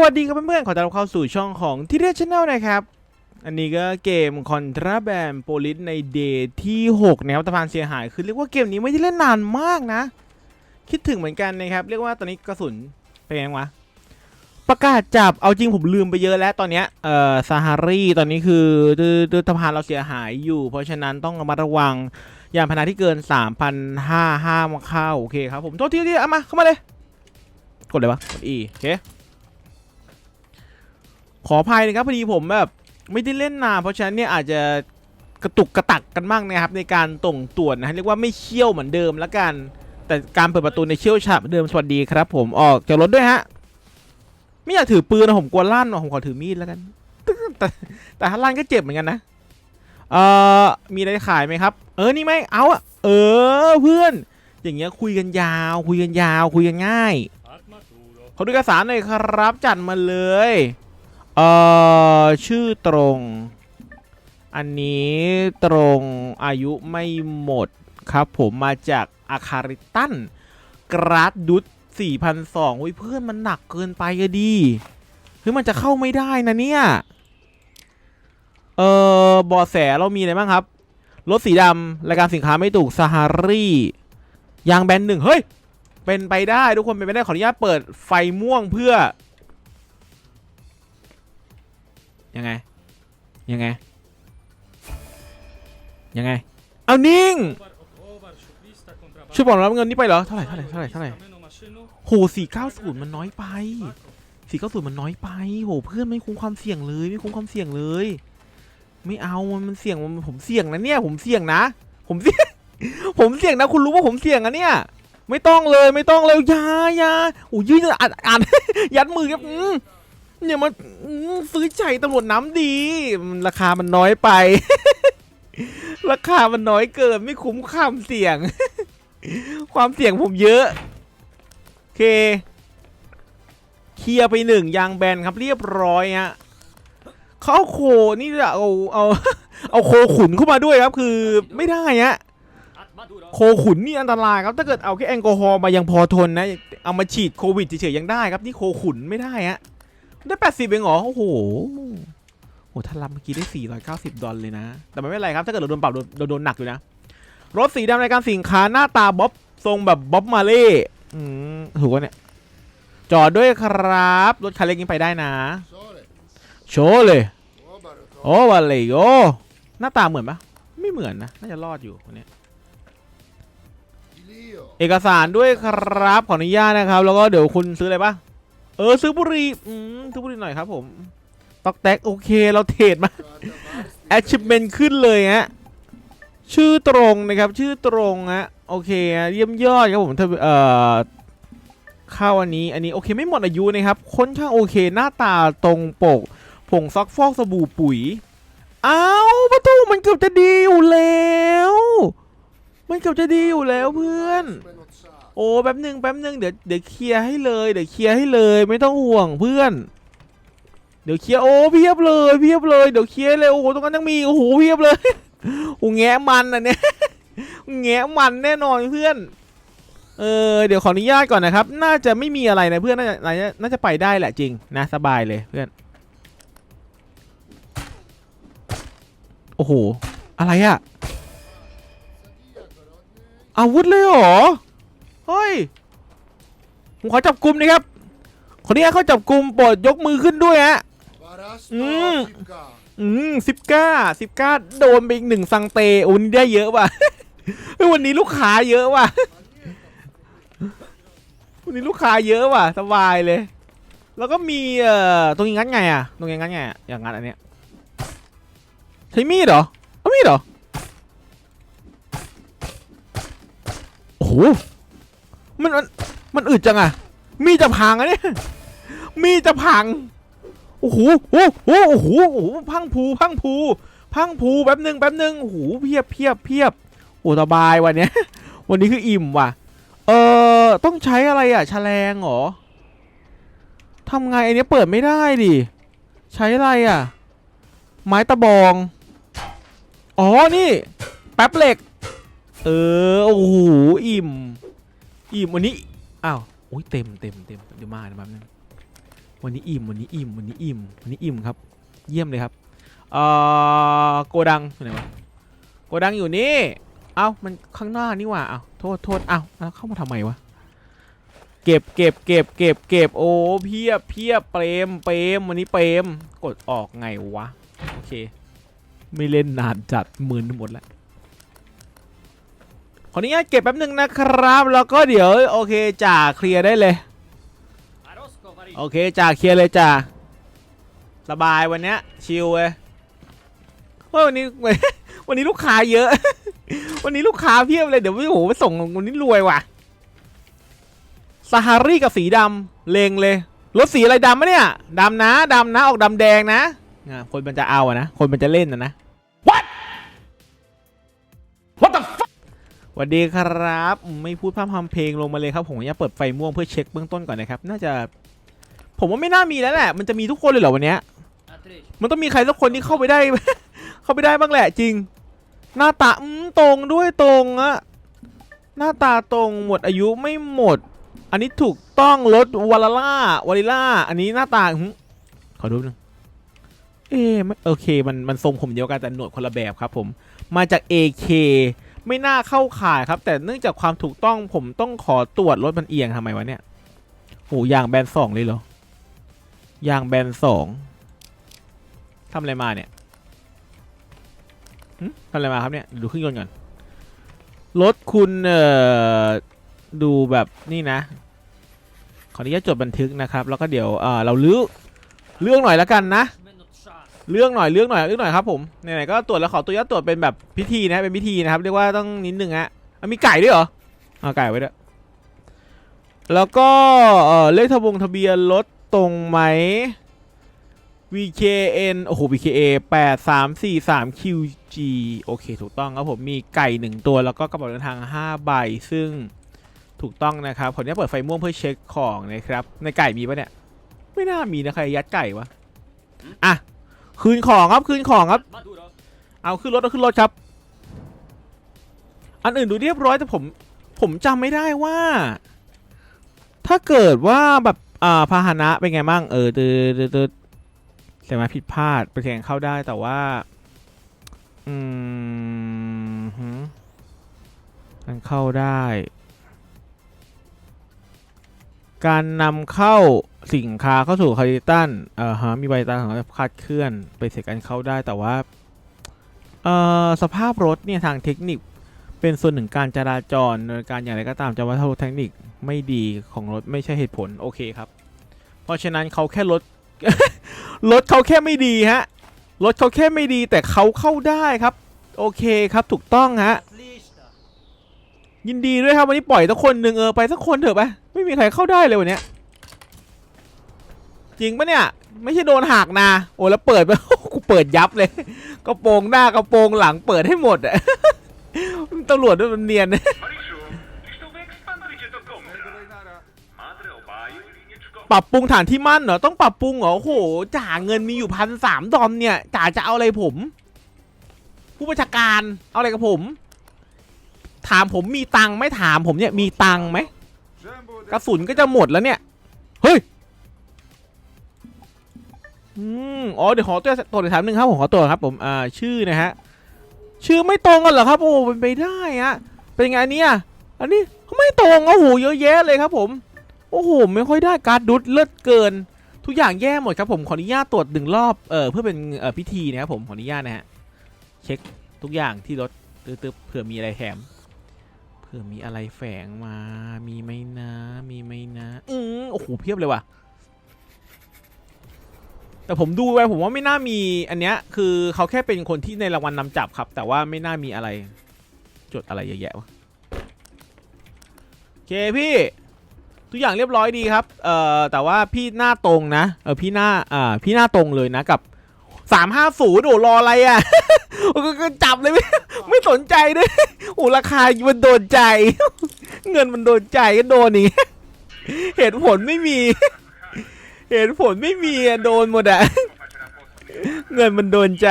วัสดีครับเพื่อนๆ ขอต้อนรับเข้าสู่ช่องของที่เรียชแนลนะครับ อันนี้ก็เกม Contraband Police ในเดย์ที่ 6 นะครับตะพานเสียหาย คือเรียกว่าเกมนี้ไม่ได้เล่นนานมากนะ คิดถึงเหมือนกันนะครับ เรียกว่าตอนนี้กระสุนเป็นไงวะ ประกาศจับ เอาจริงผมลืมไปเยอะแล้วตอนเนี้ยเอ่อซาฮารีตอนนี้คือด้วยสะพานเราเสียหายอยู่ เพราะฉะนั้นต้องระมัดระวังยานพาหนะที่เกิน 3,500ห้ามเข้าโอเคครับผมโทษทีที่เอามาเข้ามาเลย กดเลยวะกด E โอเค ขออภัยนะครับพอดีผมแบบไม่ได้เล่นนานเพราะฉะนั้นเนี่ยอาจจะกระตุกกระตักกันบ้างนะครับในการต่งตรวจนะฮะเรียกว่าไม่เชี่ยวเหมือนเดิมแล้วกัน แต่การเปิดประตูในเชี่ยวชาญเดิมสวัสดีครับ ผมออกจากรถด้วยฮะไม่อยากถือปืนนะผมกลัวลั่นว่ะผมขอถือมีดแล้วกันแต่แต่ถ้าลั่นก็เจ็บเหมือนกันนะเอ่อมีอะไรขายไหมครับ เออนี่ไหมเอาอะเออเพื่อน อย่างเงี้ยคุยกันยาว คุยกันยาว คุยกันง่ายขอดูเอกสารหน่อยครับจัดมาเลย เอ่อชื่อตรง อันนี้ตรงอายุไม่หมดครับผมมาจากอาคาริตันกราดดุต4,002อุ้ยเพื่อนมันหนักเกินไปอะดีเฮ้ยมันจะเข้าไม่ได้นะเนี่ย เอ่อบอแสเรามีอะไรบ้างครับ รถสีดำรายการสินค้าไม่ถูกซาฮารียางแบนหนึ่งเฮ้ย เป็นไปได้ทุกคนเป็นไปได้ขออนุญาตเปิดไฟม่วงเพื่อ ยังไง ยังไง ยังไง เอานิ่งช่วยบอกรับเงินนี่ไปเหรอ เท่าไหร่เท่าไหร่เท่าไหร่เท่าไหร่โหสี่เก้าศูนย์มันน้อยไปสี่เก้าศูนย์มันน้อยไป โห เพื่อนไม่คุ้มความเสี่ยงเลย ไม่คุ้มความเสี่ยงเลย ไม่เอา มันมันเสี่ยงมันผมเสี่ยงนะเนี่ย ผมเสี่ยงนะ ผมเสี่ยง ผมเสี่ยงนะ คุณรู้ว่าผมเสี่ยงอะเนี่ย ไม่ต้องเลย ไม่ต้องเลยยายาโอ้ยยืนอ่านอ่านยัดมือครับอืม เนี่ยมันซื้อใจตำรวจน้ำดี ราคามันน้อยไป ราคามันน้อยเกินไม่คุ้มความเสี่ยง ความเสี่ยงผมเยอะ โอเค เคลียร์ไปหนึ่งยางแบนครับเรียบร้อยฮะเขาเอาโคนี่เอาเอาเอาโคขุนเข้ามาด้วยครับ คือไม่ได้ฮะโคขุนนี่อันตรายครับถ้าเกิดเอาแค่แอลกอฮอล์มายังพอทนนะ เอามาฉีดโควิดเฉยๆยังได้ครับ นี่โคขุนไม่ได้ฮะ ได้แปดสิบเองเหรอ โอ้โหโหถ้ารับเมื่อกี้ได้490ดอลเลยนะ แต่ไม่เป็นไรครับ ถ้าเกิดเราโดนปรับโดนโดนหนักอยู่นะ รถสีดำในการสินค้าหน้าตาบ๊อบทรงแบบบ๊อบมาเล่อืมถูกวะเนี่ย จอดด้วยครับ รถคันเล็กนี้ไปได้นะ โชว์เลย โอ้วาเลยโอหน้าตาเหมือนปะไม่เหมือนนะ น่าจะรอดอยู่คนนี้เอกสารด้วยครับ ขออนุญาตนะครับ แล้วก็เดี๋ยวคุณซื้ออะไรปะ เออซื้อบุหรี่อืมซื้อบุหรี่หน่อยครับผมตอกแตกโอเคเราเทรดมา Guarda, achievement ขึ้นเลยฮะชื่อตรงนะครับชื่อตรงฮะโอเคเยี่ยมยอดครับผมเอเอ่อเข้าอันนี้อันนี้โอเคไม่หมดอายุนะครับค่อนข้างโอเคหน้าตาตรงปก ผงซักฟอกสบู่ปุ๋ยอ้าวประตูมันเกือบจะดีอยู่แล้ว มันเกือบจะดีอยู่แล้วเพื่อน โอ้แป๊บหนึ่งแป๊บหนึ่งเดี๋ยวเดี๋ยวเคลียร์ให้เลยเดี๋ยวเคลียร์ให้เลยไม่ต้องห่วงเพื่อน เดี๋ยวเคลียร์โอ้เพียบเลยเพียบเลยเดี๋ยวเคลียร์เลยโอ้โหตรงนั้นยังมีโอ้โหเพียบเลยโอ้แงมันอะเนี่ยแงมันแน่นอนเพื่อนเออเดี๋ยวขออนุญาตก่อนนะครับ น่าจะไม่มีอะไรนะเพื่อนน่าจะน่าจะน่าจะไปได้แหละจริงนะสบายเลยเพื่อนโอ้โหอะไรอะอาวุธเลยเหรอ เฮ้ย ผมขอจับกลุ่มนะครับ คนนี้เขาจับกลุ่มโปรดยกมือขึ้นด้วยฮะ Barasto, Mm. Fipka, อืมสิบก้าสิบก้าโดนไปอีกหนึ่งซังเตโอ้นี่ได้เยอะว่ะ เฮ้ยวันนี้ลูกค้าเยอะว่ะ วันนี้ลูกค้าเยอะว่ะสบายเลย แล้วก็มีเอ่อตรงนี้งัดไงอะตรงนี้งัดไงอะอย่างงัดอันเนี้ยใช้มีดเหรอเอามีดเหรอโอ้โห มันมันมันอึดจังอะมีจะพังอะเนี่ยมีจะพังโอ้โหโอ้โหโอ้โหโอ้โหพังผูพังผูพังผูแป๊บหนึ่งแป๊บหนึ่งโอ้โหเพียบเพียบเพียบโอ้สบายวันเนี้ยวันนี้คืออิ่มว่ะ เออต้องใช้อะไรอะแฉลงเหรอทำไงอันนี้เปิดไม่ได้ดิใช้อะไรอะ ไม้ตะบอง อ๋อนี่ แป๊บเหล็ก เออ โอ้โห อิ่ม อิ่มวันนี้อ้าวโอ้ยเต็มเต็มเต็มเดี๋ยวมาเดี๋ยวมาแป๊บนึงวันนี้อิ่มวันนี้อิ่มวันนี้อิ่มวันนี้อิ่มครับ เยี่ยมเลยครับเอ่อโกดังอยู่ไหนวะโกดังอยู่นี่เอ้ามันข้างหน้านี่หว่าเอ้าโทษโทษเอ้าแล้วเข้ามาทำไมวะเก็บเก็บเก็บเก็บเก็บโอ้เพียบเพียบเปรมเปรมวันนี้เปรมกดออกไงวะโอเค ไม่เล่นนานจัดมึนหมดแล้ว ขออนุญาตเก็บแป๊บหนึ่งนะครับ แล้วก็เดี๋ยวโอเคจ่าเคลียร์ได้เลย โอเคจ่าเคลียร์เลยจ่าสบายวันเนี้ยชิลเลยเฮ้ยวันนี้วันนี้ลูกค้าเยอะ วันนี้ลูกค้าเพียบเลยเดี๋ยวโอ้โหไปส่งวันนี้รวยว่ะซาฮารีกับสีดำเลงเลยรถสีอะไรดำมะเนี่ยดำนะดำนะออกดำแดงนะอะคนมันจะเอาอะนะคนมันจะเล่นนะนะ วัสดีครับ ไม่พูดพร่ำทำเพลงลงมาเลยครับ ผมอยากเปิดไฟม่วงเพื่อเช็คเบื้องต้นก่อนนะครับ น่าจะ ผมว่าไม่น่ามีแล้วแหละ มันจะมีทุกคนเลยเหรอวันเนี้ยมันต้องมีใครสักคนที่เข้าไปได้ เข้าไปได้บ้างแหละจริง หน้าตาตรงด้วยตรงอะหน้าตาตรงหมดอายุไม่หมด อันนี้ถูกต้องรถวาลล่าวาลิล่า อันนี้หน้าตาขอดูหนึงเอ๊ไม่โอเคมันมันทรงผมเดียวกันแต่หนวดคนละแบบครับผม มาจาก AK ไม่น่าเข้าข่ายครับ แต่เนื่องจากความถูกต้องผมต้องขอตรวจรถมันเอียงทำไมวะเนี่ยโหยางแบนสองเลยเหรอยางแบนสองทำอะไรมาเนี่ยทำอะไรมาครับเนี่ยดูเครื่องยนต์ก่อนรถคุณเอ่อดูแบบนี่นะ ขออนุญาตจดบันทึกนะครับ แล้วก็เดี๋ยวเออเราลื้อเรื่องหน่อยแล้วกันนะ เรื่องหน่อยเรื่องหน่อยเรื่องหน่อยครับผมไหนๆก็ตรวจแล้วขอตัวยัดตรวจเป็นแบบพิธีนะเป็นพิธีนะครับเรียกว่าต้องนิดนึงฮะอะมีไก่ด้วยเหรอเอาไก่ไว้ด้วยแล้วก็เออเลขทะบงทะเบียนรถตรงไหม VKN โอ้โห VKA 8 3 4 3 QG โอเค ถูกต้องครับผมมีไก่หนึ่งตัวแล้วก็กระเป๋าเดินทาง 5 ใบ ซึ่งถูกต้องนะครับผมจะเปิดไฟม่วงเพื่อเช็คของนะครับ ในไก่มีปะเนี่ย ไม่น่ามีนะใครยัดไก่วะ อะ คืนของครับคืนของครับ เอาขึ้นรถเอาขึ้นรถครับ อันอื่นดูเรียบร้อยแต่ผม ผมจำไม่ได้ว่า ถ้าเกิดว่าแบบอ่าพาหนะเป็นไงบ้างเออตืดตืดตืดเสียมาผิดพลาดไปแข่งเข้าได้แต่ว่า อืมหืมมันเข้าได้ การนำเข้า สินค้าเข้าสู่คาริตันเอ่อฮะมีใบตาของคาดเคลื่อนไปเสร็จการเข้าได้แต่ว่าเอ่อสภาพรถเนี่ยทางเทคนิคเป็นส่วนหนึ่งการจราจรโดยการอย่างไรก็ตามจะว่าถ้าเทคนิคไม่ดีของรถไม่ใช่เหตุผลโอเคครับ เพราะฉะนั้นเขาแค่รถรถเขาแค่ไม่ดีฮะรถเขาแค่ไม่ดีแต่เขาเข้าได้ครับ โอเคครับถูกต้องฮะยินดีด้วยครับวันนี้ปล่อยสักคนหนึ่งเออไปสักคนเถอะไปไม่มีใครเข้าได้เลยวันนี้ จริงปะเนี่ย ไม่ใช่โดนหักนะ โอ้แล้วเปิดไปกูเปิดยับเลยกระโปรงหน้ากระโปรงหลังเปิดให้หมดอะตำรวจด้วยมันเนียน ปรับปรุงฐานที่มั่นเหรอ ต้องปรับปรุงเหรอโหจ่าเงินมีอยู่พันสามดอมเนี่ยจ่าจะเอาอะไรผม ผู้บัญชาการเอาอะไรกับผม ถามผมมีตังไม่ถามผมเนี่ยมีตังไหมกระสุนก็จะหมดแล้วเนี่ย เฮ้ย อืมอ๋อเดี๋ยวขอตัวตัวอีกถามหนึ่งครับผมขอตัวครับผมอ่าชื่อนะฮะชื่อไม่ตรงกันเหรอครับโอ้เป็นไปได้ฮะเป็นไงอันเนี้ยอันนี้ไม่ตรงโอ้โหเยอะแยะเลยครับผม โอ้โหไม่ค่อยได้การดุดเลือดเกิน ทุกอย่างแย่หมดครับผมขออนุญาตตรวจหนึ่งรอบเออเพื่อเป็นเออพิธีนะครับผมขออนุญาตนะฮะเช็คทุกอย่างที่รถตึ๊บๆเผื่อมีอะไรแถมเผื่อมีอะไรแฝงมา มีไหมนะ มีไหมนะ อืมโอ้โหเพียบเลยว่ะ แต่ผมดูไวผมว่าไม่น่ามีอันเนี้ยคือเขาแค่เป็นคนที่ในรางวัลนำจับครับ แต่ว่าไม่น่ามีอะไร จดอะไรเยอะแยะวะโอเคพี่ทุกอย่างเรียบร้อยดีครับเอ่อแต่ว่าพี่หน้าตรงนะเออพี่หน้าอ่าพี่หน้าตรงเลยนะกับสามห้าศูนย์โอ้รออะไรอะก็ก็จับเลยไม่ไม่สนใจด้วยโอ้ราคามันโดนใจ เงินมันโดนใจก็โดนนี่เหตุผลไม่มี เหตุผลไม่มีอะโดนหมดอะ เงินมันโดนใจ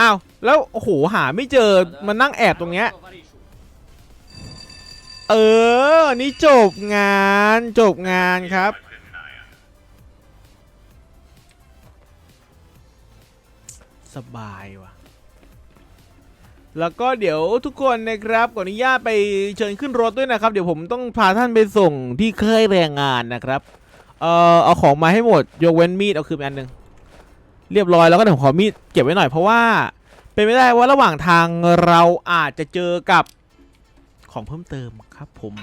อ้าว แล้วโโหหาไม่เจอมันนั่งแอบตรงเนี้ย เออ นี่จบงานจบงานครับ สบายว่ะ แล้วก็เดี๋ยวทุกคนนะครับขออนุญาตไปเชิญขึ้นรถด้วยนะครับ เดี๋ยวผมต้องพาท่านไปส่งที่เคยแรงงานนะครับ เอ่อเอาของมาให้หมดยกเว้นมีดเอาคืนไปอันหนึ่งเรียบร้อยแล้วก็เดี๋ยวขอมีดเก็บไว้หน่อยเพราะว่า เป็นไม่ได้ว่าระหว่างทางเราอาจจะเจอกับของเพิ่มเติมครับผม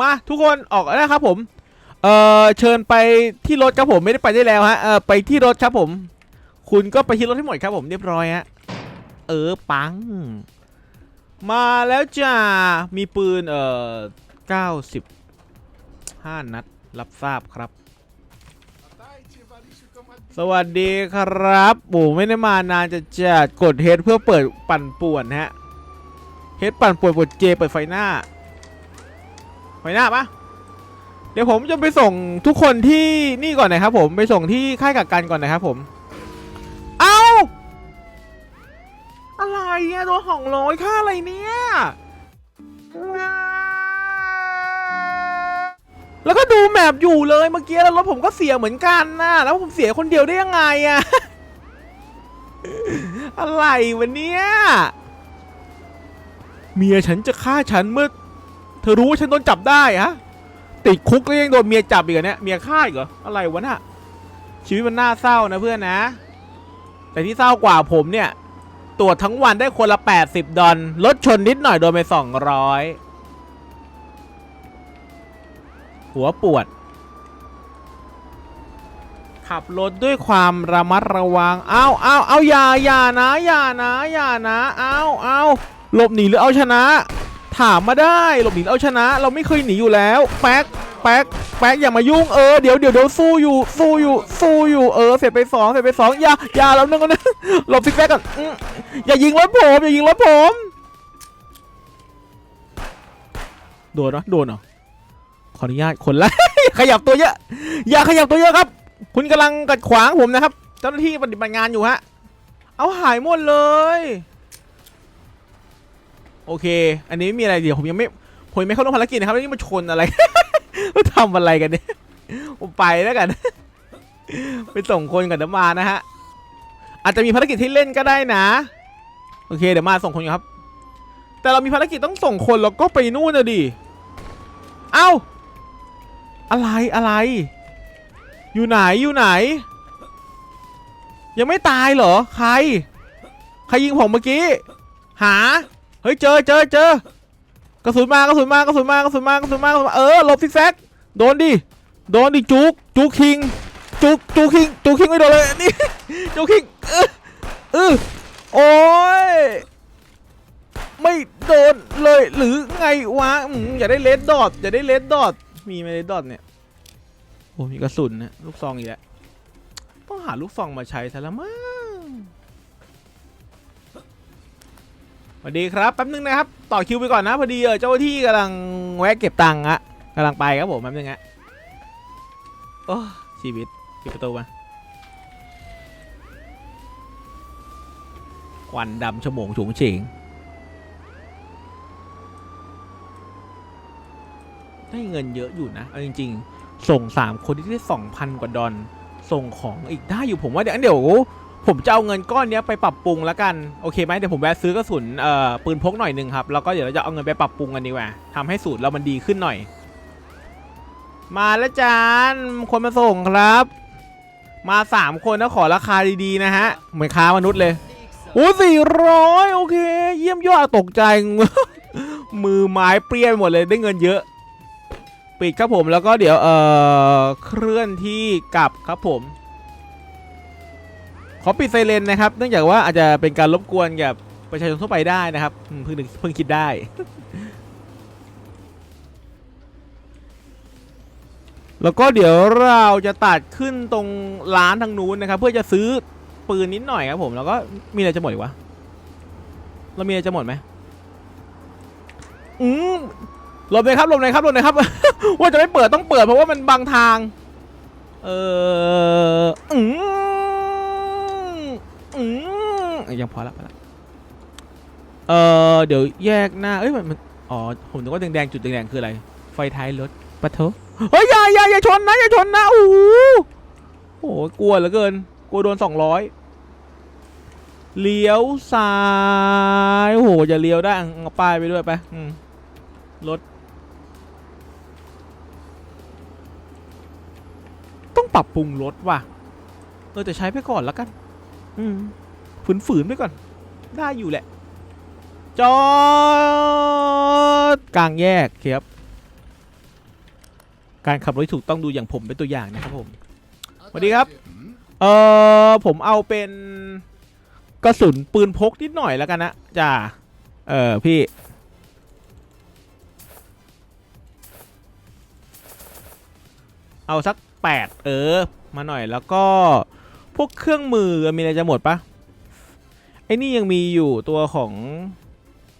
มาทุกคนออกแล้วนะครับผม เอ่อเชิญไปที่รถครับผมไม่ได้ไปได้แล้วฮะเออไปที่รถครับผม คุณก็ไปที่รถให้หมดครับผมเรียบร้อยฮะ เออปัง มาแล้วจ้า มีปืน เอ่อ95 นัด รับทราบครับ สวัสดีครับโอ้ไม่ได้มานานจะจัดกดเฮดเพื่อเปิดปั่นป่วนฮะ เฮดปั่นป่วนกดเจเปิดไฟหน้า ไฟหน้าปะเดี๋ยวผมจะไปส่งทุกคนที่นี่ก่อนนะครับผม ไปส่งที่ค่ายกักกันก่อนนะครับผม อะไรอะตัวของร้อยค่าอะไรเนี่ยแล้วก็ดูแมปอยู่เลยเมื่อกี้แล้วรถผมก็เสียเหมือนกันนะแล้วผมเสียคนเดียวได้ยังไงอะอะไรวะเนี่ยเมียฉันจะฆ่าฉันเมื่อ เธอรู้ว่าฉันโดนจับได้ฮะติดคุกแล้วยังโดนเมียจับอีกเหรอเนี่ยเมียฆ่าอีกเหรออะไรวะน่ะชีวิตมันน่าเศร้านะเพื่อนนะ แต่ที่เศร้ากว่าผมเนี่ย ตรวจทั้งวันได้คนละ 80 ดอลรถชนนิดหน่อยโดนไป 200 หัวปวด ขับรถด้วยความระมัดระวังเอาเอาเอาอย่าอย่านะอย่านะอย่านะเอาเอาหลบหนีหรือเอาชนะ ถามมาได้ หลบหนีหรือเอาชนะ เราไม่เคยหนีอยู่แล้วแป๊ก แป๊กแป๊กอย่ามายุ่งเออเดี๋ยวเดี๋ยวเดี๋ยวสู้อยู่สู้อยู่สู้อยู่เออเสร็จไปสองเสร็จไปสองอย่าอย่าแล้วนึงนะหลบซิกแซกกันอืมอย่ายิงรถผมอย่ายิงรถผมโดนเหรอโดนเหรอขออนุญาตคนละขยับตัวเยอะ อย่าขยับตัวเยอะครับ คุณกำลังกัดขวางผมนะครับ เจ้าหน้าที่ปฏิบัติงานอยู่ฮะ เอาหายหมดเลย โอเค อันนี้ไม่มีอะไรเดี๋ยวผมยังไม่ผมยังไม่เข้าร่วมภารกิจนะครับแล้วนี่มาชนอะไร ทำอะไรกันเนี่ยผมไปแล้วกัน ไปส่งคนก่อนเดมานะฮะ อาจจะมีภารกิจที่เล่นก็ได้นะ โอเคเดี๋ยวมาส่งคนอยู่ครับ แต่เรามีภารกิจต้องส่งคนแล้วก็ไปนู่นนะดิ เอ้า อะไรอะไร อยู่ไหนอยู่ไหน ยังไม่ตายเหรอ ใคร ใครยิงผมเมื่อกี้ หา เฮ้ยเจอเจอเจอกระสุนมากระสุนมากระสุนมากระสุนมากระสุนมากระสุนมาเออหลบซิกแซก โดนดิโดนดิจุกจุกคิงจุกจุกคิงจุกคิงไม่โดนเลยนี่จุกคิงเออเออโอ้ยไม่โดนเลยหรือไงวะอย่าได้เลดดอทอย่าได้เลดดอทมีไหมเลดดอทเนี่ยโอ้มีกระสุนนะลูกซองอีกแล้วต้องหาลูกซองมาใช้ซะแล้วมั้งสวัสดีครับแป๊บนึงนะครับ ต่อคิวไปก่อนนะพอดีเออเจ้าหน้าที่กำลังแวะเก็บตังค์อะ กำลังไปครับผมแป๊บนึงฮะโอ้ชีวิตปิดประตูมาควันดำฉโมงฉุงเฉิงได้เงินเยอะอยู่นะเอาจริง ๆ ส่ง3คนที่ได้2,000กว่าดอลส่งของอีกได้อยู่ผมว่าเดี๋ยวเดี๋ยวผมจะเอาเงินก้อนนี้ไปปรับปรุงแล้วกันโอเคไหมเดี๋ยวผมแวะซื้อกระสุนปืนพกหน่อยหนึ่งครับแล้วก็เดี๋ยวเราจะเอาเงินไปปรับปรุงกันดีกว่าทำให้สูตรเรามันดีขึ้นหน่อย มาแล้วจานคนมาส่งครับ มาสามคนนะขอราคาดีๆนะฮะ เหมือนค้ามนุษย์เลยโอ้สี่ร้อยโอเค เยี่ยมยอดตกใจ มือไม้เปรี้ยไปหมดเลยได้เงินเยอะ ปิดครับผมแล้วก็เดี๋ยวเอ่อเคลื่อนที่กลับครับผม ขอปิดไซเรนนะครับ เนื่องจากว่าอาจจะเป็นการรบกวนกับประชาชนทั่วไปได้นะครับเพิ่งนึกเพิ่งคิดได้ แล้วก็เดี๋ยวเราจะตัดขึ้นตรงร้านทางนู้นนะครับ เพื่อจะซื้อปืนนิดหน่อยครับผมแล้วก็มีอะไรจะหมดอีกวะเรามีอะไรจะหมดไหมอืมหลบเลยครับหลบเลยครับหลบเลยครับ ว่าจะไม่เปิดต้องเปิดเพราะว่ามันบังทาง เอออืมอืมยังพอละพอละเออเดี๋ยวแยกหน้าเอ้ยมันมันอ๋อผมนึกว่าแดงๆจุดแดงๆคืออะไร ไฟท้ายรถปะโถ เฮ้ยอย่าอย่าอย่าชนนะอย่าชนนะโอ้โหโอ้โหกลัวเหลือเกิน กลัวโดนสองร้อยเลี้ยวซ้ายโอ้โหจะเลี้ยวได้เอาเอาป้ายไปด้วยไปอืมรถต้องปรับปรุงรถว่ะเออแต่ใช้ไปก่อนแล้วกัน อืมฝืนๆไปก่อน ได้อยู่แหละ จอด กลางแยกครับ การขับรถที่ถูกต้องดูอย่างผมเป็นตัวอย่างนะครับผมสวัสดีครับ เออผมเอาเป็นกระสุนปืนพกนิดหน่อยแล้วกันนะจ้าเออพี่เอาสักแปดเออ มาหน่อยแล้วก็พวกเครื่องมือมีอะไรจะหมดปะไอ้นี่ยังมีอยู่ตัวของ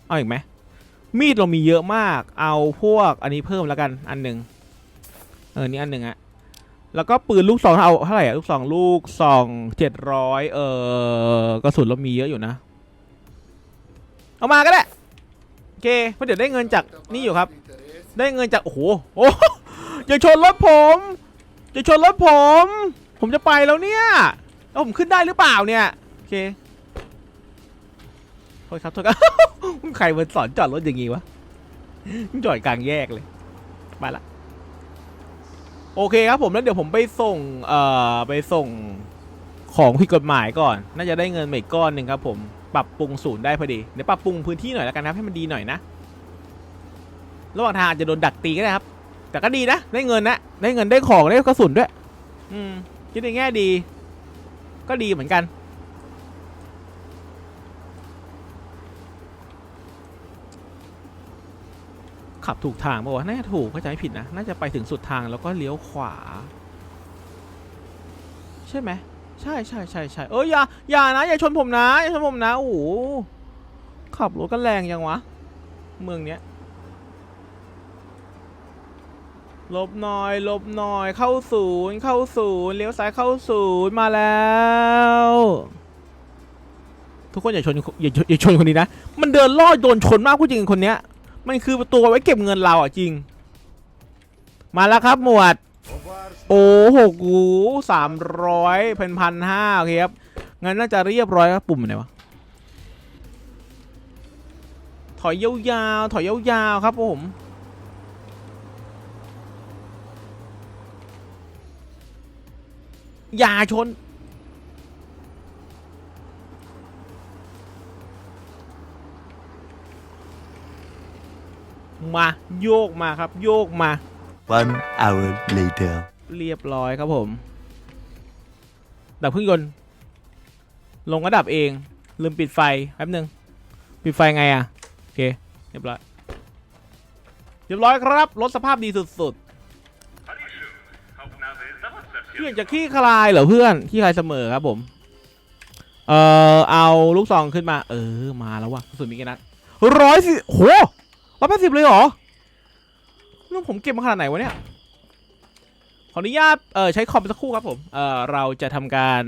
เอาอีกไหมมีดเรามีเยอะมาก เอาพวกอันนี้เพิ่มแล้วกันอันหนึ่ง เออนี่อันหนึ่งอะแล้วก็ปืนลูกซองเอาเท่าไหร่อะลูกซองลูกซองเจ็ดร้อยเออกระสุนเรามีเยอะอยู่นะ เอามาก็ได้โอเคเพราะเดี๋ยวได้เงินจากนี่อยู่ครับ ได้เงินจากโอ้โหโอ้โหอย่าชนรถผมอย่าชนรถผม ผมจะไปแล้วเนี่ยแล้วผมขึ้นได้หรือเปล่าเนี่ยโอเคโทษครับโทษครับใครมันสอนจอดรถอย่างงี้วะจอดกลางแยกเลยไปละ โอเคครับผมแล้วเดี๋ยวผมไปส่งเอ่อไปส่งของผิดกฎหมายก่อน น่าจะได้เงินมาอีกก้อนหนึ่งครับผมปรับปรุงศูนย์ได้พอดีเดี๋ยวปรับปรุงพื้นที่หน่อยแล้วกันนะครับให้มันดีหน่อยนะระหว่างทางอาจจะโดนดักตีก็ได้ครับ แต่ก็ดีนะได้เงินนะได้เงินได้ของได้กระสุนด้วย อืมคิดในแง่ดี ก็ดีเหมือนกัน ขับถูกทางป่าวะน่าจะถูกเข้าใจไม่ผิดนะ น่าจะไปถึงสุดทางแล้วก็เลี้ยวขวา ใช่ไหมใช่ใช่ใช่ใช่เอ้ยอย่าอย่านะอย่าชนผมนะอย่าชนผมนะโอ้โหขับรถกันแรงยังวะ เมืองเนี้ยลบหน่อยลบหน่อยเข้าศูนย์เข้าศูนย์เลี้ยวซ้ายเข้าศูนย์มาแล้ว ทุกคนอย่าชนอย่าชนอย่าชนคนนี้นะ มันเดินล่อโดนชนมากพูดจริงคนเนี้ย มันคือตัวไว้เก็บเงินเราอะจริง มาแล้วครับหมวด โอ้โหกูสามร้อยเป็นพันห้าโอเคครับ งั้นน่าจะเรียบร้อยครับปุ่มไหนวะ ถอยยาวๆ ถอยยาวๆ ครับผมอย่าชน มาโยกมาครับ โยกมา One hour later. เรียบร้อยครับผม ดับเครื่องยนต์ ลงระดับเอง ลืมปิดไฟแป๊บหนึ่งปิดไฟไงอะโอเค เรียบร้อย เรียบร้อยครับ รถสภาพดีสุด Paryżu, Hałpnawy, załatwia ๆ się. เพื่อนจะขี้คลายเหรอเพื่อน ขี้คลายเสมอครับผม เอ่อเอาลูกซองขึ้นมา เออ มาแล้วว่ะกระสุนมีกี่นัดร้อยสิโห ร้อยแปดสิบเลยเหรอนี่ผมเก็บมาขนาดไหนวะเนี่ย ขออนุญาตเออใช้คอมสักครู่ครับผมเออเราจะทำการ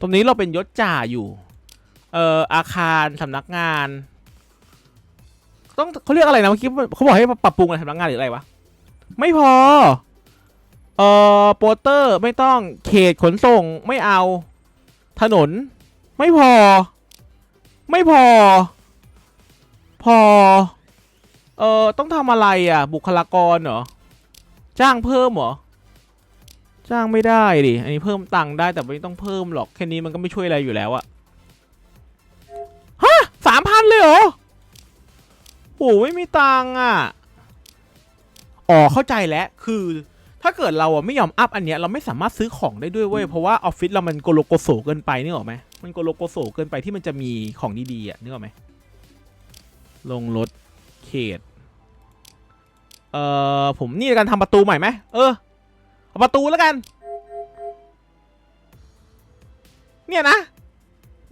ตรงนี้เราเป็นยศจ่าอยู่เอออาคารสำนักงาน ต้องเขาเรียกอะไรนะเมื่อกี้เขาบอกให้ปรับปรุงอะไรสำนักงานหรืออะไรวะ ไม่พอ เอ่อโปสเตอร์ไม่ต้องเขตขนส่งไม่เอา ถนน ไม่พอ ไม่พอ พอ เอ่อต้องทำอะไรอะ บุคลากรเหรอ จ้างเพิ่มเหรอ จ้างไม่ได้ดิ อันนี้เพิ่มตังค์ได้แต่ไม่ต้องเพิ่มหรอก แค่นี้มันก็ไม่ช่วยอะไรอยู่แล้วอะฮะสามพันเลยเหรอโอ้ไม่มีตังค์อะ อ๋อเข้าใจแล้วคือถ้าเกิดเราอะไม่ยอมอัพอันเนี้ยเราไม่สามารถซื้อของได้ด้วยเว้ยเพราะว่าออฟฟิศเรามันโกโลโกโสเกินไปนึกออกไหมมันโกโลโกโสเกินไปที่มันจะมีของดีๆอะนึกออกไหมลงรถ เขต เอ่อ ผมนี่การทำประตูใหม่ไหมเออ เอาประตูแล้วกัน เนี่ยนะ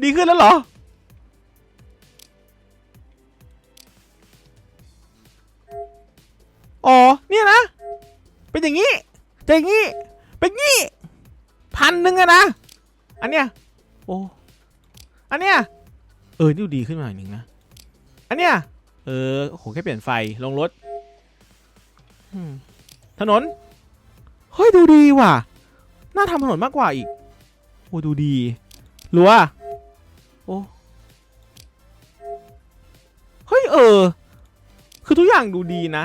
ดีขึ้นแล้วเหรอ อ๋อ เนี่ยนะ เป็นอย่างนี้จะอย่างนี้ เป็นงี้พันหนึ่งอะนะ อันเนี้ย โอ้ อันเนี้ย เออ นี่ดูดีขึ้นมาหน่อยหนึ่งนะ อันเนี้ย เออโหแค่เปลี่ยนไฟลงรถอืมถนน เฮ้ย ดูดีว่ะ น่าทำถนนมากกว่าอีก โอ้ดูดีรั้วโอ้เฮ้ย เออ คือทุกอย่างดูดีนะ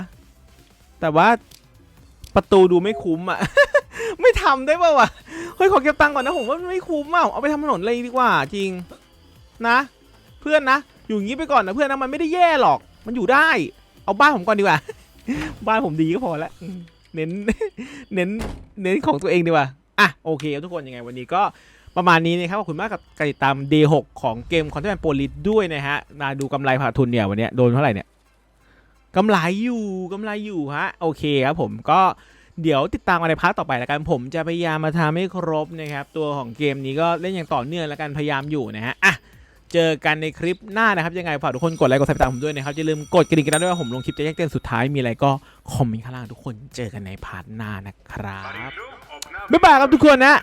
แต่ว่าประตูดูไม่คุ้มอะไม่ทำได้ป่าวะ เฮ้ย ขอเก็บตังค์ก่อนนะผมว่ามันไม่คุ้มอะเอาไปทำถนนเลยดีกว่าจริง นะ เพื่อนนะ อยู่อย่างนี้ไปก่อนนะเพื่อนนะมันไม่ได้แย่หรอก มันอยู่ได้ เอาบ้านผมก่อนดีกว่า บ้านผมดีก็พอแล้วเน้น เน้น เน้นของตัวเองดีกว่า อะโอเคครับทุกคนยังไงวันนี้ก็ประมาณนี้นะครับขอบคุณมากกับการติดตาม Day 6ของเกมคอนเทนต์โปรลิสด้วยนะฮะมาดูกำไรขาทุนเนี่ยวันนี้โดนเท่าไหร่เนี่ยกำไรอยู่กำไรอยู่ฮะโอเคครับผมก็เดี๋ยวติดตามกันในพาร์ทต่อไปแล้วกันผมจะพยายามมาทำให้ครบนะครับ ตัวของเกมนี้ก็เล่นอย่างต่อเนื่องแล้วกันพยายามอยู่นะฮะอะ เจอกันในคลิปหน้านะครับ ยังไงฝากทุกคนกดไลค์กดติดตามผมด้วยนะครับ อย่าลืมกดกระดิ่งกันด้วยว่าผมลงคลิปจะแจ้งเตือนสุดท้ายมีอะไรก็คอมเมนต์ข้างล่างทุกคนเจอกันในพาร์ทหน้านะครับบ๊ายบายครับทุกคนนะ